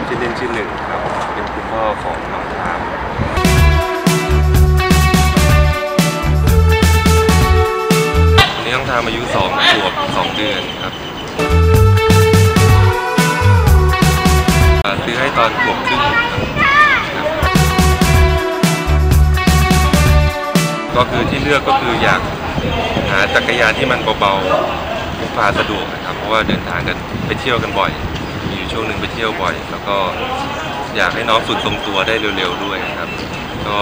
นชื่อหนึ่งครับเป็นคุณพ่อของน้องทามวันนี้น้องทามอายุสองขวบสองเดือนครับซื้อให้ตอนขวบครึ่งครับก็คือที่เลือกก็คืออยากหาจักรยานที่มันเบาๆพกพาสะดวกนะครับ เพราะว่าเดินทางกันไปเที่ยวกันบ่อย มีอยู่ช่วงหนึ่งไปเที่ยวบ่อย แล้วก็อยากให้น้องฝึกทรงตัวได้เร็วๆด้วยนะครับ ก็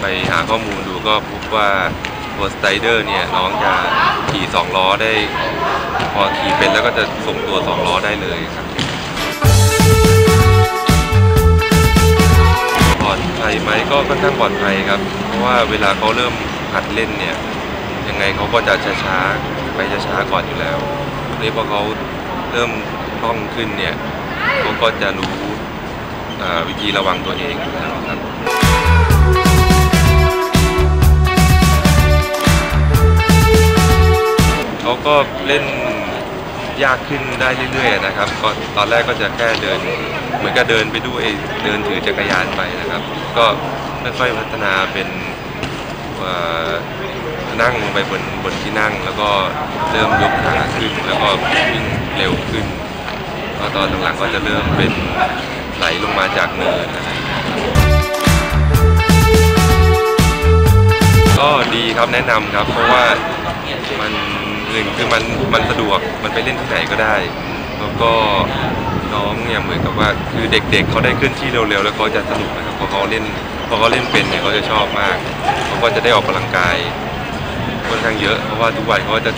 ไปหาข้อมูลดูก็พบว่าตัวสไตเดอร์เนี่ยน้องจะขี่สองล้อได้ พอขี่เป็นแล้วก็จะทรงตัวสองล้อได้เลยครับปลอดภัยไหมก็ค่อนข้างปลอดภัยครับ เพราะว่าเวลาเขาเริ่มหัดเล่นเนี่ยยังไงเขาก็จะช้าๆไปช้าๆก่อนอยู่แล้วนี่พอเขาเริ่ม คล่องขึ้นเนี่ยเขาก็จะรู้วิธีระวังตัวเองอยู่แล้วครับเขาก็เล่นยากขึ้นได้เรื่อยๆนะครับก็ตอนแรกก็จะแค่เดิน เหมือนกับเดินไปด้วยเดินถือจักรยานไปนะครับ ก็ค่อยๆพัฒนาเป็นเอ่อนั่งไปบนบนที่นั่ง แล้วก็เริ่มยกขาขึ้น แล้วก็วิ่งเร็วขึ้น แล้วตอนหลังๆก็จะเริ่มเป็นไหลลงมาจากเนินอะไรอย่างเงี้ยครับก็ดีครับแนะนำครับ เพราะว่ามันหนึ่งคือมันมันสะดวกมันไปเล่นที่ไหนก็ได้ แล้วก็น้องเนี่ยเหมือนกับว่าคือเด็กๆเขาได้เคลื่อนที่เร็วๆแล้วเขาจะสนุกนะครับพอเขาเล่นพอเขาเล่นเป็นเนี่ยเขาจะชอบมากเขาก็จะได้ออกกำลังกายค่อนข้างเยอะเพราะว่าทุกวันเขาก็จะ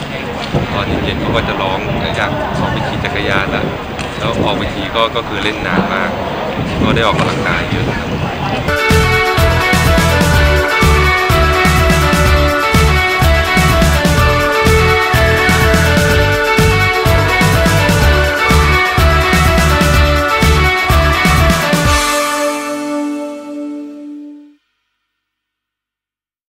ตอนเย็นๆเขาก็จะร้องอยากออกไปขี่จักรยานละ แล้วออกไปทีก็ก็คือเล่นนานมาก ก็ได้ออกกำลังกายเยอะครับ